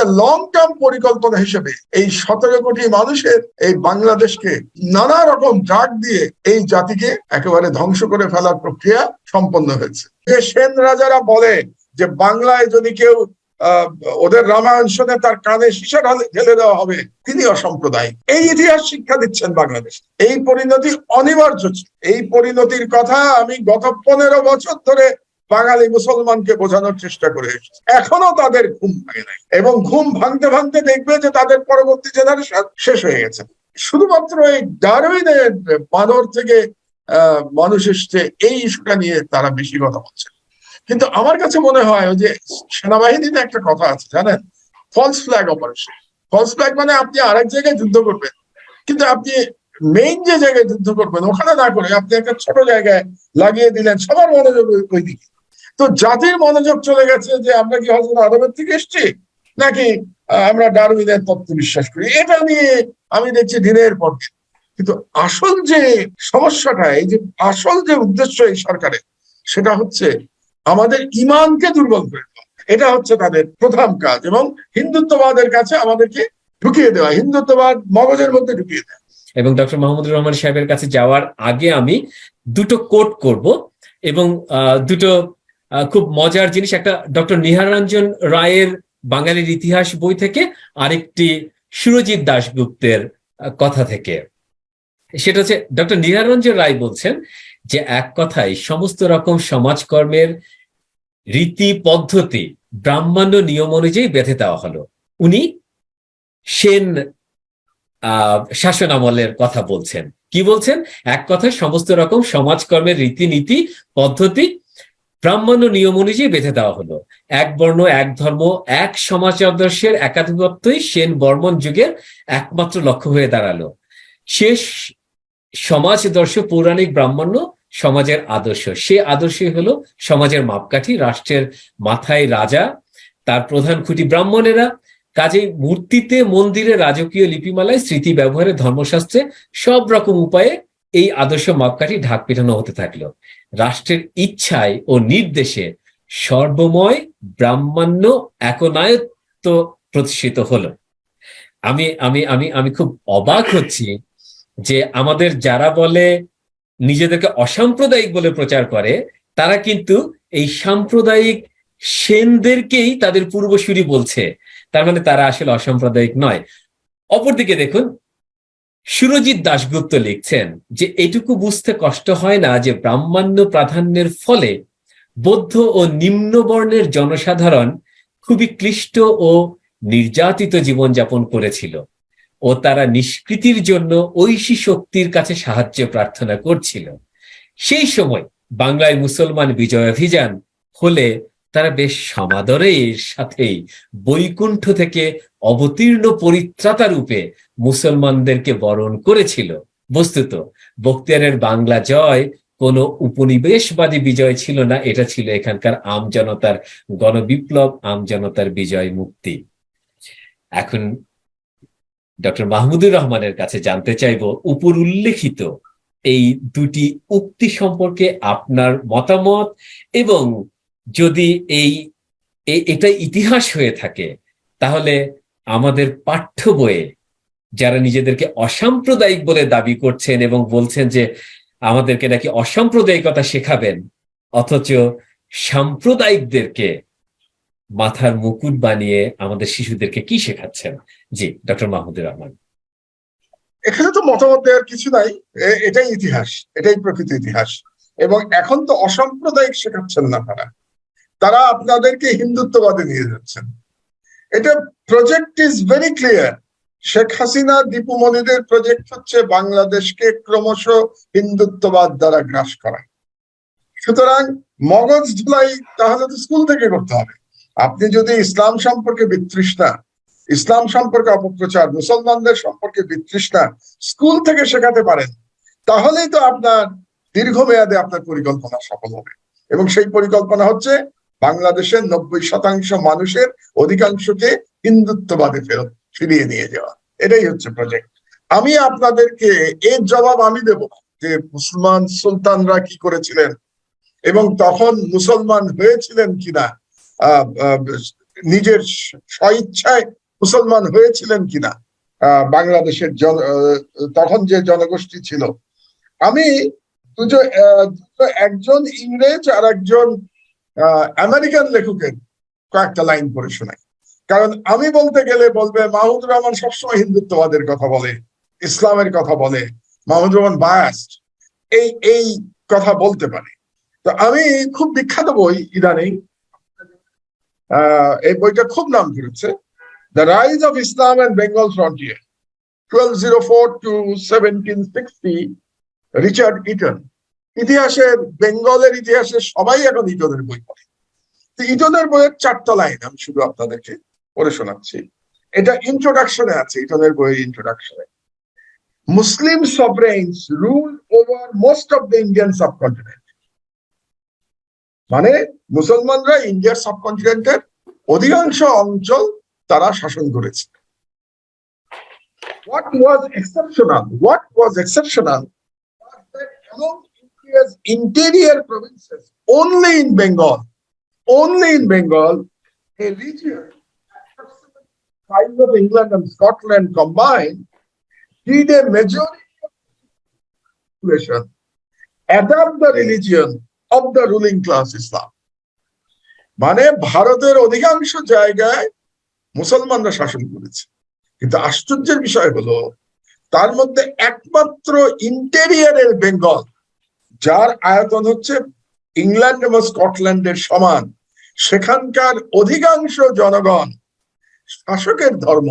একটা long term পরিকল্পনা হিসেবে এই সতেরো কোটি মানুষের এই বাংলাদেশকে নানা রকম ডাক দিয়ে এই জাতিকে একেবারে ধ্বংস করে ফেলার প্রক্রিয়া সম্পন্ন হয়েছে। যে সেন রাজারা বলে যে বাংলায় যদি কেউ ওদের রামায়ণ শুনে তার কানে সীসা ঢালে- দেওয়া হবে, তিনি অসাম্প্রদায়িক। এই ইতিহাস শিক্ষা দিচ্ছেন বাংলাদেশ। এই পরিণতি অনিবার্য এই পরিণতির কথা আমি গত পনেরো বছর ধরে বাঙালি মুসলমানকে বোঝানোর চেষ্টা করে এসেছি। এখনও তাদের ঘুম ভাঙে নাই। এবং ঘুম ভাঙতে ভাঙতে দেখবে যে তাদের পরবর্তী জেনারেশন শেষ হয়ে গেছে। শুধুমাত্র এই ডারউইনের বানর থেকে মানুষ এসছে, এই ইস্যুটা নিয়ে তারা বেশি কথা বলছে। কিন্তু আমার কাছে মনে হয় যে সেনাবাহিনীতে একটা কথা আছে, জানেন? False flag operation false flag মানে আপনি আরেক জায়গায় যুদ্ধ করবেন। কিন্তু আপনি মেইন যে জায়গায় যুদ্ধ করবেন, ওখানে না করে আপনি একটা ছোট জায়গায় লাগিয়ে দিলেন, সবার মনোযোগ ওই দিকে। তো জাতির মনোযোগ চলে গেছে যে আমরা কি হজরত আদমের থেকে এসছি? নাকি আমরা ডারউইনের তত্ত্ব বিশ্বাস করি? এটা নিয়ে আমি দেখছি দিনের পর কিন্তু আসল যে সমস্যাটা, এই যে আসল যে উদ্দেশ্য এই সরকারের সেটা হচ্ছে আমাদের ইমানকে দুর্বল করে দেওয়া। এটা হচ্ছে তাদের প্রধান কাজ এবং হিন্দুত্ববাদের কাছে আমাদেরকে ঢুকিয়ে দেওয়া, হিন্দুত্ববাদ মগজের মধ্যে ঢুকিয়ে দেওয়া। এবং ডক্টর মাহমুদুর রহমান সাহেবের কাছে যাওয়ার আগে আমি দুটো কোট করব এবং দুটো খুব মজার জিনিস, একটা ডক্টর নিহারঞ্জন রায়ের বাঙালির ইতিহাস বই থেকে আরেকটি সুরজিৎ দাশগুপ্তের কথা থেকে। সেটা হচ্ছে, ডক্টর নিহারঞ্জন রায় বলছেন যে এক কথায় সমস্ত রকম সমাজকর্মের রীতি পদ্ধতি ব্রাহ্মণ্য নিয়ম অনুযায়ী বেঁধে দেওয়া হলো। উনি সেন শাসন আমলের কথা বলছেন। কি বলছেন? এক কথায় সমস্ত রকম সমাজকর্মের রীতিনীতি, পদ্ধতি ব্রাহ্মণ্য নিয়ম অনুযায়ী বেঁধে দেওয়া হলো। এক বর্ণ, এক ধর্ম, এক সমাজ আদর্শের একাধিপত্যই সেন বর্মন যুগের একমাত্র লক্ষ্য হয়ে দাঁড়াল। শেষ সমাজ দর্শ পৌরাণিক ব্রাহ্মণ্য সমাজের আদর্শ। সে আদর্শই হলো সমাজের মাপকাঠি, রাষ্ট্রের মাথায় রাজা, তার প্রধান খুঁটি ব্রাহ্মণেরা। কাজেই মূর্তিতে মন্দিরে রাজকীয় লিপিমালায় স্মৃতি ব্যবহারে, ধর্মশাস্ত্রে সব রকম উপায়ে এই আদর্শ মাপকাঠি ঢাক পিটানো হতে থাকল। রাষ্ট্রের ইচ্ছায় ও নির্দেশে সর্বময়, ব্রাহ্মণ্য একনায়ত্ব প্রতিষ্ঠিত হলো। আমি আমি আমি আমি খুব অবাক হচ্ছি যে আমাদের যারা বলে নিজেদেরকে অসাম্প্রদায়িক বলে প্রচার করে, তারা কিন্তু এই সাম্প্রদায়িক সেনদেরকেই তাদের পূর্বসূরি বলছে। তার মানে তারা আসলে অসাম্প্রদায়িক নয়। অপরদিকে দেখুন সুরজিৎ দাশগুপ্ত লিখছেন যে এটুকু বুঝতে কষ্ট হয় না যে ব্রাহ্মণ্য প্রাধান্যের ফলে বৌদ্ধ ও নিম্নবর্ণের জনসাধারণ খুবই ক্লিষ্ট ও নির্যাতিত জীবনযাপন করেছিল ও তারা নিষ্কৃতির জন্য ঐশী শক্তির কাছে সাহায্য প্রার্থনা করছিল। সেই সময় বাংলায় মুসলমান বিজয়াভিযান হলে তারা বেশ সমাদরের সাথেই বৈকুণ্ঠ থেকে অবতীর্ণ পরিত্রাতা রূপে মুসলমানদেরকে বরণ করেছিল। বস্তুত, বক্তিয়ারের বাংলা জয় কোনো উপনিবেশবাদী বিজয় ছিল না, এটা ছিল এখানকার আমজনতার গণবিপ্লব আমজনতার বিজয় মুক্তি। এখন ডক্টর মাহমুদুর রহমানের কাছে জানতে চাইব উপর উল্লেখিত এই দুটি উক্তি সম্পর্কে আপনার মতামত এবং যদি এই এটা ইতিহাস হয়ে থাকে, তাহলে আমাদের পাঠ্য বইয়ে যারা নিজেদেরকে অসাম্প্রদায়িক বলে দাবি করছেন এবং বলছেন যে আমাদেরকে নাকি অসাম্প্রদায়িকতা শেখাবেন, অথচ সাম্প্রদায়িকদেরকে মাথার মুকুট বানিয়ে আমাদের শিশুদেরকে কি শেখাচ্ছেন? জি, ডক্টর মাহমুদুর রহমান। এখানে তো মতামত দেওয়ার কিছু নাই। এটাই ইতিহাস, এটাই প্রকৃত ইতিহাস। এবং এখন তো অসাম্প্রদায়িক শেখাচ্ছেন না তারা। তারা আপনাদেরকে হিন্দুত্ববাদে নিয়ে যাচ্ছেন। এটা project is very clear Sheikh Hasina Dipu মনিদের project হচ্ছে বাংলাদেশকে ক্রমশ হিন্দুত্ববাদ দ্বারা গ্রাস করা। সুতরাং মগজ ধুলাই তাহলে তো স্কুল থেকে করতে হবে। আপনি যদি ইসলাম সম্পর্কে বিতৃষ্ণা, ইসলাম সম্পর্কে অপপ্রচার, মুসলমানদের সম্পর্কে বিতৃষ্ণা স্কুল থেকে শেখাতে পারেন, তাহলেই তো আপনার দীর্ঘমেয়াদে আপনার পরিকল্পনা সফল হবে। এবং সেই পরিকল্পনা হচ্ছে বাংলাদেশের নব্বই শতাংশ মানুষের অধিকাংশকে হিন্দুত্ববাদে ফেরত ফিরিয়ে নিয়ে যাওয়া। এটাই হচ্ছে প্রজেক্ট আমি আপনাদেরকে এর জবাব আমি দেব যে মুসলমান সুলতানরা কি করেছিলেন এবং তখন মুসলমান হয়েছিলেন কিনা নিজের স্বইচ্ছায় মুসলমান হয়েছিলেন কিনা বাংলাদেশের জন তখন যে জনগোষ্ঠী ছিল। আমি দুটো একজন ইংরেজ আর একজন আমেরিকান লেখকের কয়েকটা লাইন পড়ে শোনাই। কারণ আমি বলতে গেলে বলবে মাহমুদুর রহমান সবসময় হিন্দুত্ববাদের কথা বলে, ইসলামের কথা বলে, মাহমুদুর রহমান বায়াস্ট এই এই কথা বলতে পারে। তো আমি খুব বিখ্যাত বই ইদানিং। এই বইটা খুব নাম করেছে the rise of Islam and Bengal frontier twelve zero four to seventeen sixty Richard Eaton ইতিহাসের বেঙ্গলের ইতিহাসে সবাই এখন ইটনের বই পড়ে। ইটনের বইয়ের চারটা লাইন আমি শুধু আপনাদেরকে পড়ে শোনাচ্ছি। এটা ইন্ট্রোডাকশনে আছে ইটনের বইয়ের ইন্ট্রোডাকশনে Muslim sovereigns rule over most of the Indian subcontinent মানে মুসলমানরা ইন্ডিয়ার সাবকন্টিনেন্টের অধিকাংশ অঞ্চল তারা শাসন করেছে। What was exceptional? What was exceptional? Was that among India's interior provinces, only in Bengal, only size of England and Scotland combined did a majority of the population adopt the religion of the ruling class Islam. মানে ভারতের অধিকাংশ জায়গায় মুসলমানরা শাসন করেছে কিন্তু আশ্চর্যের বিষয় হলো তার মধ্যে একমাত্র ইন্টেরিয়ারের বেঙ্গল যার আয়তন হচ্ছে ইংল্যান্ড এবং স্কটল্যান্ডের সমান সেখানকার অধিকাংশ জনগণ শাসকের ধর্ম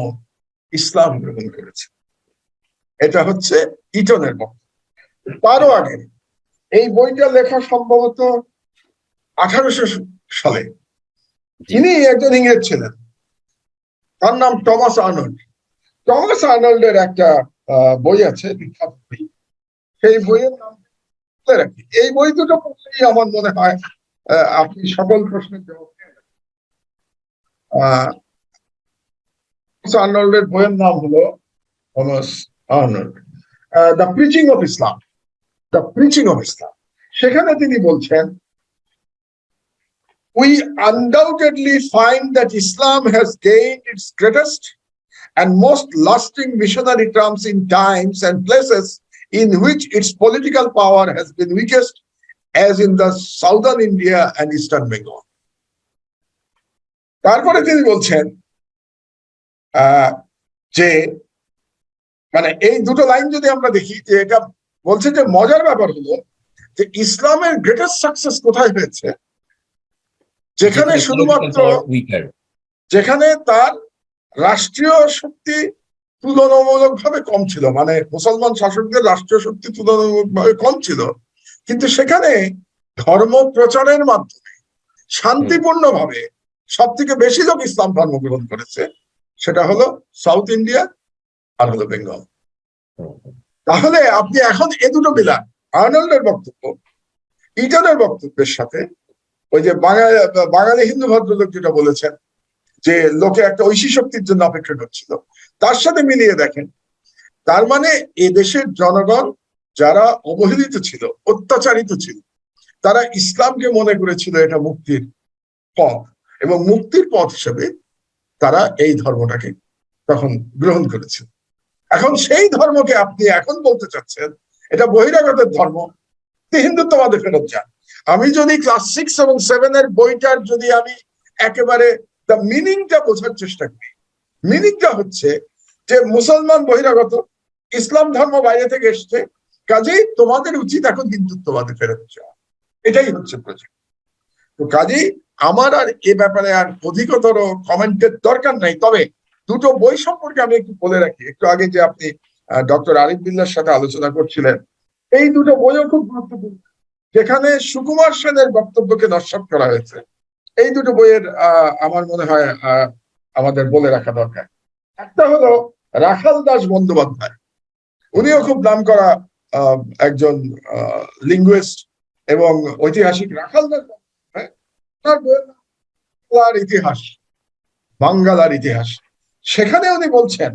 ইসলাম গ্রহণ করেছে। এটা হচ্ছে ইটনের বক্তব্য। তারও আগে এই বইটা লেখা সম্ভবত আঠারোশো সালে। ইনি একজন ইংরেজ ছিলেন। তার নাম টমাস আর্নল্ড। টমাস আর্নল্ডের একটা বই আছে বিখ্যাত বই। সেই বইয়ের নাম রাখি। এই বই দুটো পড়লেই আমার মনে হয় আপনি সকল প্রশ্নের জবাব আহ, আর্নল্ডের বইয়ের নাম হলো Thomas Arnold the preaching of Islam the preaching of Islam সেখানে তিনি বলছেন we undoubtedly find that Islam has gained its greatest and most lasting missionary terms in times and places in which its political power has been weakest, as in the southern India and eastern Bengal. তারপরে তিনি বলছেন যে মানে এই দুটো line যদি আমরা দেখি যে এটা বলছে যে মজার ব্যাপার হলো যে ইসলামের গ্রেটেস্ট সাকসেস কোথায় হয়েছে? যেখানে শুধুমাত্র যেখানে তার রাষ্ট্রীয় শক্তি তুলনামূলকভাবে কম ছিল মানে মুসলমান শাসকদের রাষ্ট্রীয় শক্তি তুলনামূলকভাবে কম ছিল কিন্তু সেখানে ধর্ম প্রচারের মাধ্যমে শান্তিপূর্ণভাবে সব থেকে বেশি লোক ইসলাম ধর্ম গ্রহণ করেছে। সেটা হলো সাউথ ইন্ডিয়া আর হলো বেঙ্গল। তাহলে আপনি এখন এ দুটো মিলান, আর্নল্ডের বক্তব্য, ইটনের বক্তব্যের সাথে, ওই যে বাঙালি বাঙালি হিন্দু ভদ্রলোক যেটা বলেছেন, যে লোকে একটা ঐশী শক্তির জন্য অপেক্ষা করছিল, তার সাথে মিলিয়ে দেখেন, তার মানে এ দেশের জনগণ যারা অবহেলিত ছিল, অত্যাচারিত ছিল, তারা ইসলামকে মনে করেছিল এটা মুক্তির পথ, এবং মুক্তির পথ হিসেবে তারা এই ধর্মটাকে তখন গ্রহণ করেছে। এখন সেই ধর্মকে আপনি এখন বলতে চাচ্ছেন, এটা বহিরাগতের ধর্ম হিন্দুত্ববাদে ফেরত যান। আমি যদি ক্লাস সিক্স এবং সেভেন এর বইটার যদি আমি একেবারে দ্য মিনিংটা বোঝার চেষ্টা করি মিনিংটা হচ্ছে যে মুসলমান বহিরাগত, ইসলাম ধর্ম বাইরে থেকে এসছে, কাজেই তোমাদের উচিত এখন হিন্দুত্ববাদে ফেরত যাওয়া। এটাই হচ্ছে প্রজেক্ট তো কাজেই আমার আর এ ব্যাপারে আর অধিকতর কমেন্টের দরকার নাই। তবে দুটো বই সম্পর্কে আমি একটু বলে রাখি। একটু আগে যে আপনি ডক্টর আরিফ বিল্লার সাথে আলোচনা করছিলেন, এই দুটো বইও খুব গুরুত্বপূর্ণ। যেখানে সুকুমার সেনের বক্তব্যকে নস্বাত করা হয়েছে। এই দুটো বইয়ের আমার মনে হয় আমাদের বলে রাখা দরকার। একটা হলো রাখাল দাস বন্দ্যোপাধ্যায়। উনিও খুব নাম করা একজন লিঙ্গুয়েস্ট এবং ঐতিহাসিক রাখাল দাস বাংলার ইতিহাস, বাঙ্গালার ইতিহাস। সেখানে উনি বলছেন,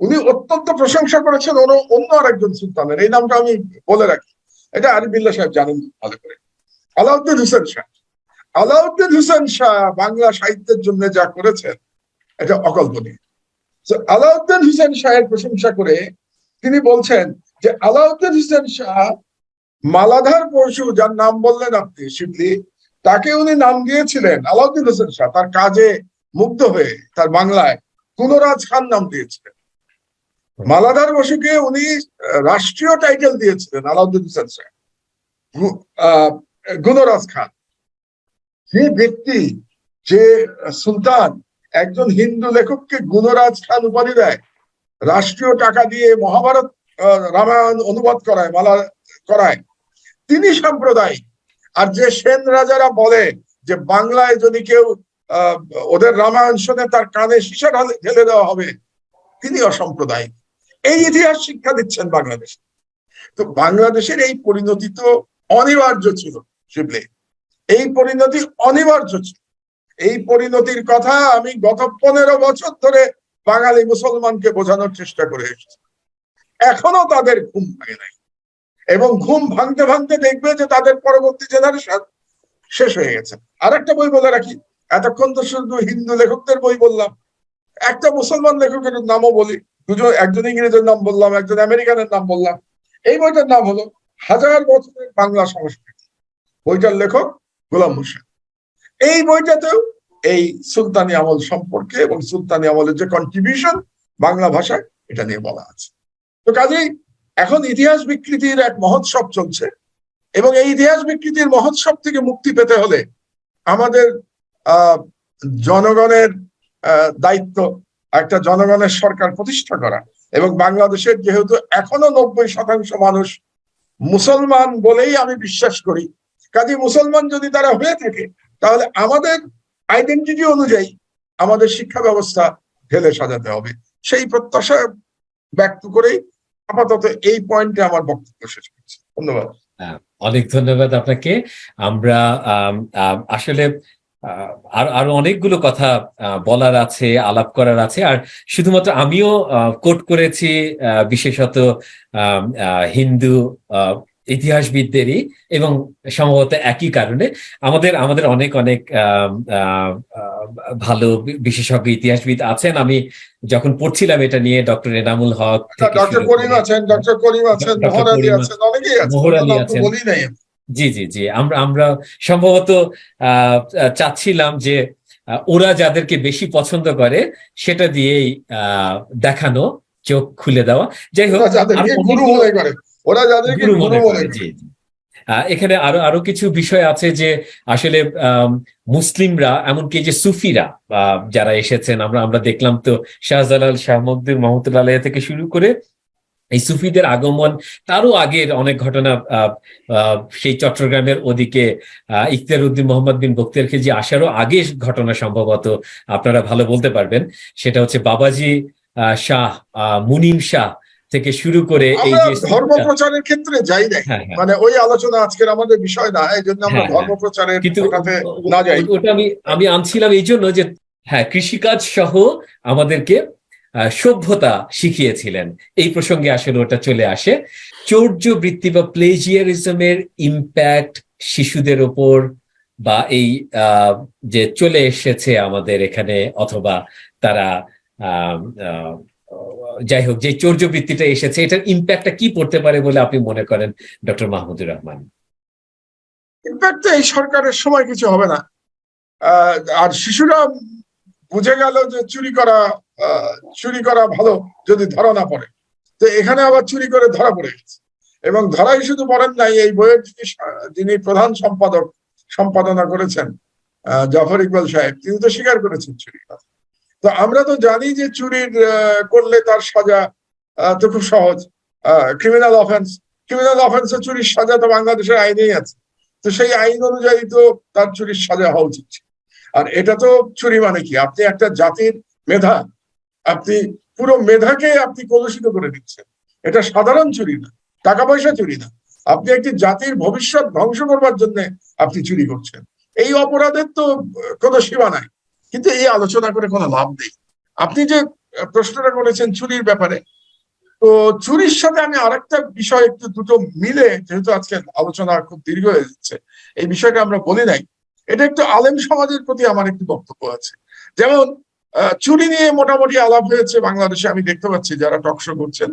উনি অত্যন্ত প্রশংসা করেছেন অন্য আরেকজন সুলতানের। এই নামটা আমি বলে রাখি। এটা আরিফ বিল্লাহ সাহেব জানেন ভালো করে। আলাউদ্দিন হোসেন শাহ আলাউদ্দিন হোসেন শাহ বাংলা সাহিত্যের জন্য যা করেছেন, এটা অকল্পনীয়। আলাউদ্দিন হোসেন শাহের প্রশংসা করে তিনি বলছেন যে, আলাউদ্দিন হোসেন শাহ মালাধার পরশু, যার নাম বললেন আপনি, শিবলি তাকে উনি নাম দিয়েছিলেন, আলাউদ্দিন হোসেন শাহ। তার কাজে মুগ্ধ হয়ে, তার বাংলায় গুণরাজ খান নাম দিয়েছিলেন। মালাদার বসুকে উনি রাষ্ট্রীয় টাইটেল দিয়েছিলেন, আলাউদ্দিন হোসেন শাহ। গুণরাজ খান। যে ব্যক্তি, যে সুলতান, একজন হিন্দু লেখককে গুণরাজ খান উপাধি দেয়, রাষ্ট্রীয় টাকা দিয়ে মহাভারত রামায়ণ অনুবাদ করায়, মালা, করায়, তিনি সাম্প্রদায়িক। আর যে সেন রাজারা বলে যে বাংলায় যদি কেউ ওদের রামায়ণ শুনে তার কানে সীসা ঢেলে দেওয়া হবে, তিনি অসাম্প্রদায়িক। এই ইতিহাস শিক্ষা দিচ্ছেন বাংলাদেশ। তো বাংলাদেশের এই পরিণতি তো অনিবার্য ছিল শিবলে এই পরিণতি অনিবার্য ছিল। এই পরিণতির কথা আমি গত পনেরো বছর ধরে বাঙালি মুসলমানকে বোঝানোর চেষ্টা করে এসেছি। এখনও তাদের ঘুম ভাঙে নাই। এবং ঘুম ভাঙতে ভাঙতে দেখবে যে তাদের পরবর্তী জেনারেশন শেষ হয়ে গেছে। আর একটা বই বলে রাখি। এতক্ষণ তো শুধু হিন্দু লেখকদের বই বললাম। একটা মুসলমান লেখকের নামও বলি। দুজন একজন ইংরেজের নাম বললাম, একজন আমেরিকানের নাম বললাম। এই বইটার নাম হলো হাজার বছরের বাংলা সংস্কৃতি। বইটার লেখক গোলাম হোসেন। এই বইটাতেও এই সুলতানি আমল সম্পর্কে এবং সুলতানি আমলের যে কন্ট্রিবিউশন বাংলা ভাষায়, এটা নিয়ে বলা আছে। তো কাজেই এখন ইতিহাস বিকৃতির এক মহোৎসব চলছে। এবং এই ইতিহাস বিকৃতির মহোৎসব থেকে মুক্তি পেতে হলে আমাদের জনগণের দায়িত্ব একটা জনগণের সরকার প্রতিষ্ঠা করা। এবং বাংলাদেশের যেহেতু এখনও নব্বই শতাংশ মানুষ মুসলমান বলেই আমি বিশ্বাস করি, কাজে মুসলমান যদি তারা হয়ে থাকে, তাহলে আমাদের আইডেন্টিটি অনুযায়ী আমাদের শিক্ষা ব্যবস্থা ঢেলে সাজাতে হবে। সেই প্রত্যাশা ব্যক্ত করেই আপাতত এই পয়েন্টে আমার বক্তব্য শেষ করছি। ধন্যবাদ। অনেক ধন্যবাদ আপনাকে। আমরা আম, আম, আসলে আর আরও অনেকগুলো কথা বলার আছে আলাপ করার আছে। আর শুধুমাত্র আমিও কোট করেছি বিশেষত হিন্দু ইতিহাসবিদদেরই এবং সম্ভবত একই কারণে আমাদের আমাদের অনেক অনেক ভালো বিশেষজ্ঞ ইতিহাসবিদ আছেন আমি যখন পড়ছিলাম এটা নিয়ে ডক্টর এনামুল হক ডক্টর করিম আছেন ডক্টর করিম আছেন মোহর আলী আছেন অনেকেই আছেন মোহর আলী আছেন। বলি নাই আমি। জি জি জি আমরা আমরা সম্ভবত আহ, চাচ্ছিলাম যে ওরা যাদেরকে বেশি পছন্দ করে সেটা দিয়েই আহ, দেখানো চোখ খুলে দেওয়া যাই হোক ওরা যাদেরকে গুরু মনে করে জি এখানে আরও আরও কিছু বিষয় আছে যে আসলে মুসলিমরা এমনকি যে সুফিরা যারা এসেছেন আমরা আমরা দেখলাম তো শাহজালাল শাহ মকদুর মাহমুদুল্লাহ থেকে শুরু করে এই সুফিদের আগমন তারও আগের অনেক ঘটনা সেই চট্টগ্রামের ওদিকে আহ, ইখতিয়ার উদ্দিন মোহাম্মদ বিন বক্তিয়ার যে আসারও আগে ঘটনা সম্ভবত আপনারা ভালো বলতে পারবেন। সেটা হচ্ছে বাবাজি আহ, শাহ আহ, মুনিম শাহ থেকে শুরু করে এই যে ধর্ম প্রচারের ক্ষেত্রে যাই নাই হ্যাঁ হ্যাঁ। মানে ওই আলোচনা আজকের আমাদের বিষয় না এই জন্য আমরা হ্যাঁ, ধর্ম প্রচারের কিন্তু কথাতে না যাই। ওটা আমি আমি আনছিলাম এই জন্য যে হ্যাঁ কৃষিকাজ সহ আমাদেরকে সভ্যতা শিখিয়েছিলেন। এই প্রসঙ্গে আসলে ওটা চলে আসে। চৌর্য বৃত্তি বা প্লেজিয়ারিজমের ইম্প্যাক্ট শিশুদের ওপর বা এই যে চলে এসেছে আমাদের এখানে অথবা তারা আহ, আহ, যাই হোক, যে চৌর্য বৃত্তিটা এসেছে, এটার ইম্প্যাক্টটা কি পড়তে পারে বলে আপনি মনে করেন ডক্টর মাহমুদুর রহমান? ইনফ্যাক্ট এই সরকারের সময় কিছু হবে না। আর শিশুরা বুঝে গেল যে চুরি করা চুরি করা ভালো যদি ধরা না পড়ে। তো এখানে আবার চুরি করে ধরা পড়ে গেছে। এবং ধরাই শুধু পড়েন নাই, এই বইয়ের যিনি যিনি প্রধান সম্পাদক, সম্পাদনা করেছেন জাফর ইকবাল সাহেব, তিনি তো স্বীকার করেছেন চুরি তো আমরা তো জানি যে চুরির করলে তার সাজা তো খুব সহজ। ক্রিমিনাল অফেন্স ক্রিমিনাল অফেন্সে চুরির সাজা তো বাংলাদেশের আইনেই আছে। তো সেই আইন অনুযায়ী তো তার চুরির সাজা হওয়া উচিত। আর এটা তো চুরি মানে কি? আপনি একটা জাতির মেধা, আপনি পুরো মেধাকে আপনি কলুষিত করে দিচ্ছেন। এটা সাধারণ চুরি না টাকা পয়সা চুরি না। আপনি একটি জাতির ভবিষ্যৎ ধ্বংস করবার জন্য আপনি চুরি করছেন। এই অপরাধের তো কোনো সীমা নাই। কিন্তু এই আলোচনা করে কোনো লাভ নেই। আপনি যে প্রশ্নটা করেছেন চুরির ব্যাপারে, তো চুরির সাথে আমি আরেকটা বিষয় একটু দুটো মিলে, যেহেতু আজকে আলোচনা খুব দীর্ঘ হয়ে যাচ্ছে, এই বিষয়টা আমরা বলি নাই। এটা একটু আলেম সমাজের প্রতি আমার একটি বক্তব্য আছে। যেমন চুরি নিয়ে মোটামুটি আলাপ হয়েছে বাংলাদেশে, আমি দেখতে পাচ্ছি যারা টকশো করছেন।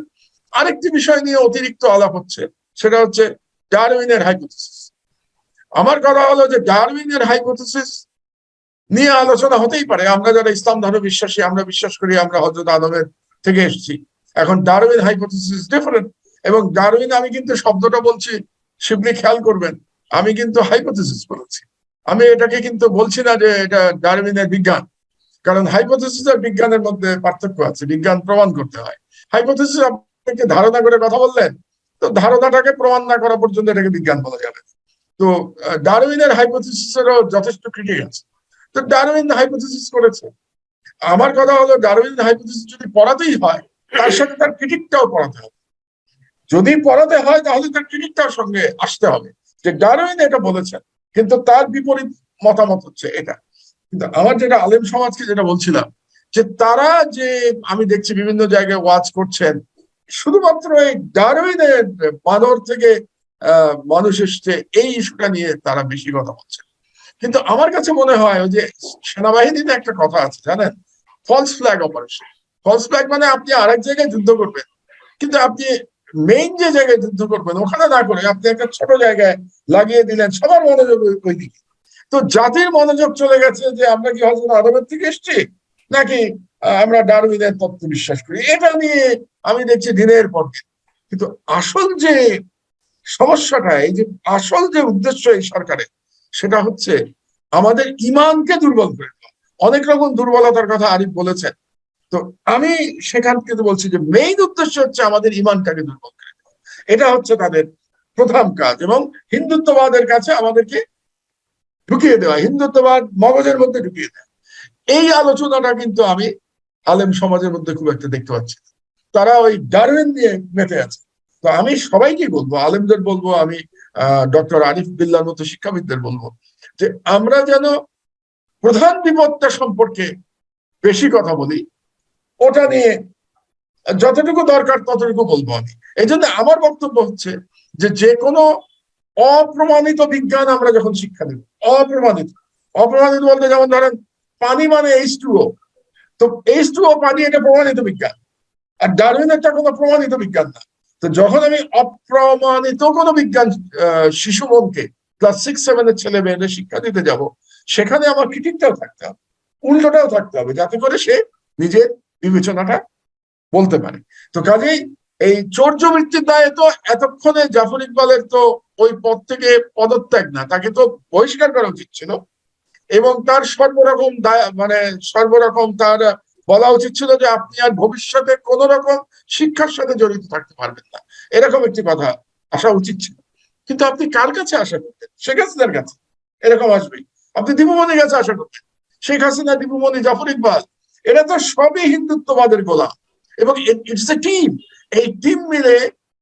আরেকটি বিষয় নিয়ে অতিরিক্ত আলাপ হচ্ছে, সেটা হচ্ছে ডারউইনের হাইপোথিসিস। আমার কথা হলো যে ডারউইনের হাইপোথিসিস নিয়ে আলোচনা হতেই পারে। আমরা যারা ইসলাম ধর্মে বিশ্বাসী, আমরা বিশ্বাস করি আমরা হজরত আদমের থেকে এসেছি। এখন ডারউইন হাইপোথিসিস ডিফারেন্ট এবং ডারউইন, আমি কিন্তু শব্দটা বলছি, শিবলি খেয়াল করবেন, আমি কিন্তু হাইপোথিসিস বলেছি। আমি এটাকে কিন্তু বলছি না যে এটা ডারউইনের বিজ্ঞান, কারণ হাইপোথিসিস আর বিজ্ঞানের মধ্যে পার্থক্য আছে, বিজ্ঞান প্রমাণ করতে হয়। হাইপোথিসিস আপনাকে ধারণা করে কথা বললেন, তো ধারণাটাকে প্রমাণ না করা পর্যন্ত এটাকে বিজ্ঞান বলা যাবে। তো ডারউইনের হাইপোথিসিসেরও যথেষ্ট ক্রিটিক আছে। তো ডারউইন হাইপোথিসিস করেছে। আমার কথা হলো ডারউইন হাইপোথিসিস যদি পড়াতেই হয়, তার সাথে তার ক্রিটিকটাও পড়াতে হবে। যদি পড়াতে হয়, তাহলে তার ক্রিটিকটার সঙ্গে আসতে হবে। যে ডারউইন এটা বলেছেন, কিন্তু তার বিপরীত মতামত হচ্ছে এটা। কিন্তু আমার যেটা আলেম সমাজকে যেটা বলছিলাম, যে তারা যে, আমি দেখছি বিভিন্ন জায়গায় ওয়াচ করছেন, শুধুমাত্র এই ডারউইনের বানর থেকে মানুষ এসছে, এই ইস্যুটা নিয়ে তারা বেশি কথা বলছে কিন্তু আমার কাছে মনে হয় যে সেনাবাহিনীতে একটা কথা আছে, জানেন? False flag operation false flag মানে আপনি আরেক জায়গায় যুদ্ধ করবেন। কিন্তু আপনি মেইন যে জায়গায় যুদ্ধ করবেন, ওখানে না করে আপনি একটা ছোট জায়গায় লাগিয়ে দিলেন, সবার মনোযোগ ওই- দিকে। তো জাতির মনোযোগ চলে গেছে যে আমরা কি হজরত আদমের থেকে এসছি? নাকি আমরা ডারউইনের তত্ত্ব বিশ্বাস করি? এটা নিয়ে আমি দেখছি দিনের পর কিন্তু আসল যে সমস্যাটা, এই যে আসল যে উদ্দেশ্য এই সরকারের সেটা হচ্ছে আমাদের ইমানকে দুর্বল করে অনেক রকম দুর্বলতার কথা আরিফ বলেছেন। তো আমি সেখান থেকে বলছি যে মেইন উদ্দেশ্য হচ্ছে আমাদের ইমানটাকে দুর্বল করে এটা হচ্ছে তাদের প্রথম কাজ এবং হিন্দুত্ববাদের কাছে আমাদেরকে ঢুকিয়ে দেওয়া, হিন্দুত্ববাদ মগজের মধ্যে ঢুকিয়ে দেওয়া। এই আলোচনাটা কিন্তু আমি আলেম সমাজের মধ্যে খুব একটা দেখতে পাচ্ছি তারা ওই ডারউইন নিয়ে মেতে আছে। তো আমি সবাইকে বলব, আলেমদের বলব, আমি ডক্টর আরিফ বিল্লার মতো শিক্ষাবিদদের বলব যে আমরা যেন প্রধান বিপদটা সম্পর্কে বেশি কথা বলি, ওটা নিয়ে যতটুকু দরকার ততটুকু বলব আমি। এই জন্য আমার বক্তব্য হচ্ছে যে যে কোনো অপ্রমাণিত বিজ্ঞান আমরা যখন শিক্ষা দেব, অপ্রমাণিত অপ্রমাণিত বলতে যেমন ধরেন, পানি মানে এইচ টুও তো এইচ টুও পানি এটা প্রমাণিত বিজ্ঞান, আর ডারউইনেরটা কোনো প্রমাণিত বিজ্ঞান না। তো যখন আমি অপ্রমাণিত কোনো বিজ্ঞান শিশু মনকে ক্লাস সিক্স সেভেনের ছেলে মেয়েদের শিক্ষা দিতে যাব, সেখানে আমার ক্রিটিকটাও থাকতে হবে, উল্টোটাও থাকতে হবে, যাতে করে সে নিজের বিবেচনাটা বলতে পারে। তো কাজেই এই চৌর্যবৃত্তির দায়ে তো এতক্ষণে জাফর ইকবালের তো ওই পদ থেকে পদত্যাগ না, তাকে তো বহিষ্কার করা উচিত ছিল এবং তার সর্বরকম মানে সর্বরকম তার বলা উচিত ছিল যে আপনি আর ভবিষ্যতে কোন রকম শিক্ষার সাথে জড়িত থাকতে পারবেন না। এরকম একটি কথা আসা উচিত ছিল। কিন্তু আপনি কার কাছে আশা করতেন? শেখ হাসিনার কাছে। এরকম আসবেই আপনি দীপুমণির কাছে আশা করতেন। শেখ হাসিনা দীপুমণি জাফর ইকবাল, এরা তো সবই হিন্দুত্ববাদের গোলা এবং ইটস এ টিম এই টিম মিলে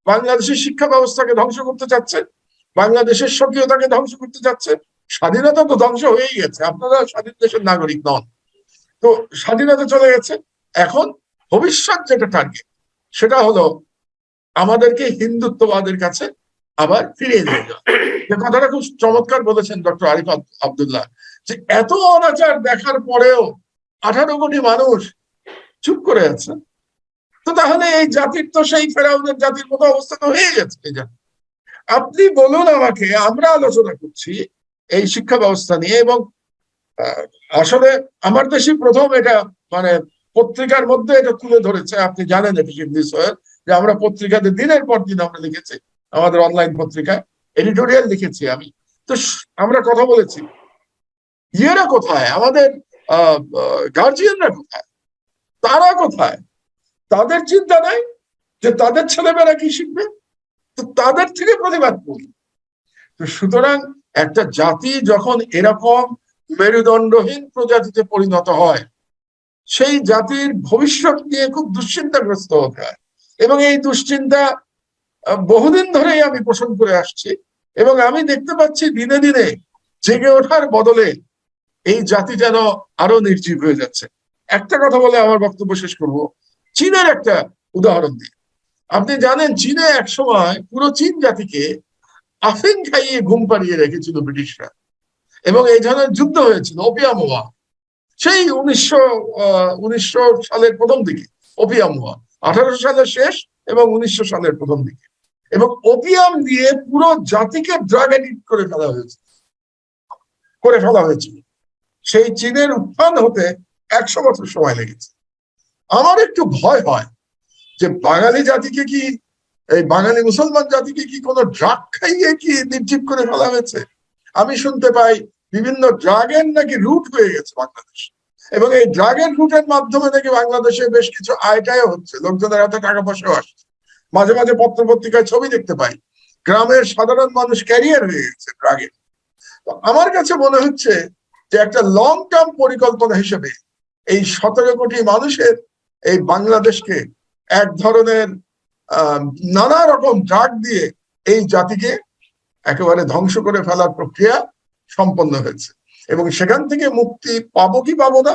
বাংলাদেশের শিক্ষা ব্যবস্থাকে ধ্বংস করতে চাচ্ছে, বাংলাদেশের স্বকীয়তাকে ধ্বংস করতে চাচ্ছে। স্বাধীনতা তো ধ্বংস হয়েই গেছে। আপনারা স্বাধীন দেশের নাগরিক নন। তো স্বাধীনতা চলে গেছে। এখন ভবিষ্যৎ যেটা টার্গেট সেটা হলো আমাদেরকে হিন্দুত্ববাদের কাছে আবার ফিরিয়ে নিয়ে যাওয়া। কথাটা খুব চমৎকার বলেছেন ডক্টর আরিফ আব- আব্দুল্লাহ যে এত অনাচার দেখার পরেও আঠারো কোটি মানুষ চুপ করে আছে। তো তাহলে এই জাতির তো সেই ফেরাউনের জাতির মতো অবস্থা তো হয়ে গেছে। আপনি বলুন আমাকে, আমরা আলোচনা করছি এই শিক্ষা ব্যবস্থা নিয়ে এবং আসলে আমার দেশে প্রথম এটা মানে পত্রিকার মধ্যে এটা তুলে ধরেছে। আপনি জানেন যে আমরা পত্রিকাতে দিনের পর দিন আমরা লিখেছি, আমাদের অনলাইন পত্রিকায় এডিটোরিয়াল লিখেছি আমি। তো আমরা কথা বলেছি। ইয়েরা কোথায়? আমাদের গার্জিয়ানরা কোথায়? তারা কোথায়? তাদের চিন্তা নাই যে তাদের ছেলেমেয়েরা কি শিখবে? তো তাদের থেকে প্রতিবাদ করি। তো সুতরাং একটা জাতি যখন এরকম মেরুদণ্ডহীন প্রজাতিতে পরিণত হয়। সেই জাতির ভবিষ্যৎ নিয়ে খুব দুশ্চিন্তাগ্রস্ত হতে হয়। এবং এই দুশ্চিন্তা বহুদিন ধরেই আমি পোষণ করে আসছি। এবং আমি দেখতে পাচ্ছি দিনে দিনে জেগে ওঠার বদলে এই জাতি যেন আরও নির্জীব হয়ে যাচ্ছে। একটা কথা বলে আমার বক্তব্য শেষ করব। চীনের একটা উদাহরণ দিই। আপনি জানেন, চীনে এক সময় পুরো চীন জাতিকে আফিং খাইয়ে ঘুম পাড়িয়ে রেখেছিল ব্রিটিশরা। এবং এই ধরনের যুদ্ধ হয়েছিল ওপিয়াম সেই উনিশশো উনিশশো সালের প্রথম দিকে ওপিয়াম ওয়ার আঠারোশো সালের শেষ এবং উনিশশো সালের প্রথম দিকে। এবং ওপিয়াম দিয়ে পুরো জাতিকে ড্রাগ এডিক্ট করে ফেলা হয়েছে। করে ফেলা হয়েছিল। সেই চীনের উত্থান হতে একশো বছর সময় লেগেছে। আমার একটু ভয় হয় যে বাঙালি জাতিকে কি, এই বাঙালি মুসলমান জাতিকে কি কোনো ড্রাগ খাইয়ে কি নির্জীব করে ফেলা হয়েছে? আমি শুনতে পাই বিভিন্ন ড্রাগের নাকি রুট হয়ে গেছে বাংলাদেশ। এবং এই ড্রাগের রুটের মাধ্যমে নাকি বাংলাদেশে বেশ কিছু আয়টায় হচ্ছে। লোকজনের হাতে টাকা পয়সাও আসছে। মাঝে মাঝে পত্র পত্রিকায় ছবি দেখতে পাই, গ্রামের সাধারণ মানুষ ক্যারিয়ার হয়ে গেছে ড্রাগের তো আমার কাছে মনে হচ্ছে যে একটা লং টার্ম পরিকল্পনা হিসেবে এই সতেরো কোটি মানুষের এই বাংলাদেশকে এক ধরনের নানা রকম ড্রাগ দিয়ে এই জাতিকে একেবারে ধ্বংস করে ফেলার প্রক্রিয়া সম্পন্ন হয়েছে। এবং সেখান থেকে মুক্তি পাবো কি পাবো না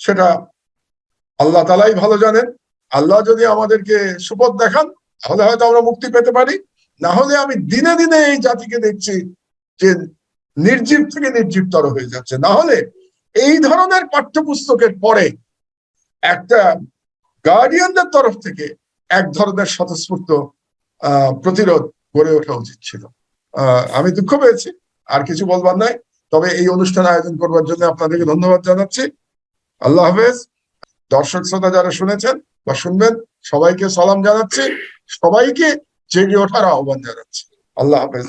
সেটা আল্লাহ তালাই ভালো জানেন। আল্লাহ যদি আমাদেরকে সুপথ দেখান তাহলে হয়তো আমরা মুক্তি পেতে পারি। না হলে আমি দিনে দিনে এই জাতিকে দেখছি যে নির্জীব থেকে নির্জীবতর হয়ে যাচ্ছে। না হলে এই ধরনের পাঠ্যপুস্তকের পরে একটা গার্ডিয়ানদের তরফ থেকে এক ধরনের স্বতঃস্ফূর্ত আহ, প্রতিরোধ গড়ে ওঠা উচিত ছিল। আমি দুঃখ পেয়েছি, আর কিছু বলবার নাই। তবে এই অনুষ্ঠান আয়োজন করবার জন্য আপনাদেরকে ধন্যবাদ জানাচ্ছি। আল্লাহ হাফেজ, দর্শক শ্রোতা যারা শুনেছেন বা শুনবেন, সবাইকে সালাম জানাচ্ছি। সবাইকে জেগে ওঠার আহ্বান জানাচ্ছি। আল্লাহ হাফেজ।